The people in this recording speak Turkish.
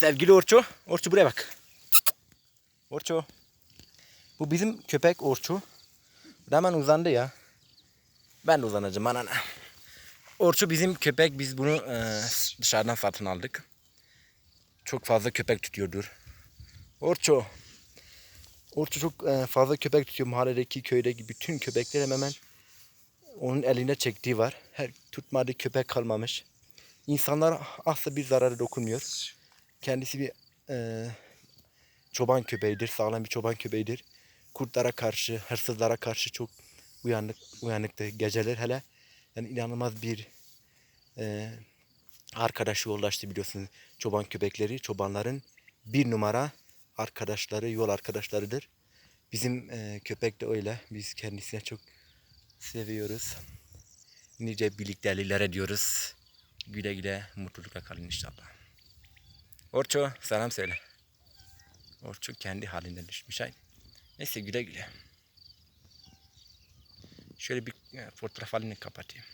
sevgili Orço. Orço buraya bak. Orço. Bu bizim köpek Orço. Hemen uzandı ya. Ben de uzanacağım bana ne. Orço bizim köpek. Biz bunu e, dışarıdan satın aldık. Çok fazla köpek tutuyordur. Orço. Orço çok e, fazla köpek tutuyor. Mahalledeki, köydeki bütün köpekler hemen onun eline çektiği var. Her tutmadığı köpek kalmamış. İnsanlara asla bir zararı dokunmuyor. Kendisi bir e, çoban köpeğidir. Sağlam bir çoban köpeğidir. Kurtlara karşı, hırsızlara karşı çok uyanık, uyanıktı geceler hele. Yani inanılmaz bir e, arkadaşı yoldaştı biliyorsunuz. Çoban köpekleri, çobanların bir numara arkadaşları, yol arkadaşlarıdır. Bizim e, köpek de öyle. Biz kendisine çok seviyoruz. Nice birlikteliklere diyoruz. Güle güle mutlulukla kalın inşallah. Orço selam söyle. Orço kendi halinden düşmüş ay. Neyse güle güle. Şöyle bir e, fotoğraf halini kapatayım.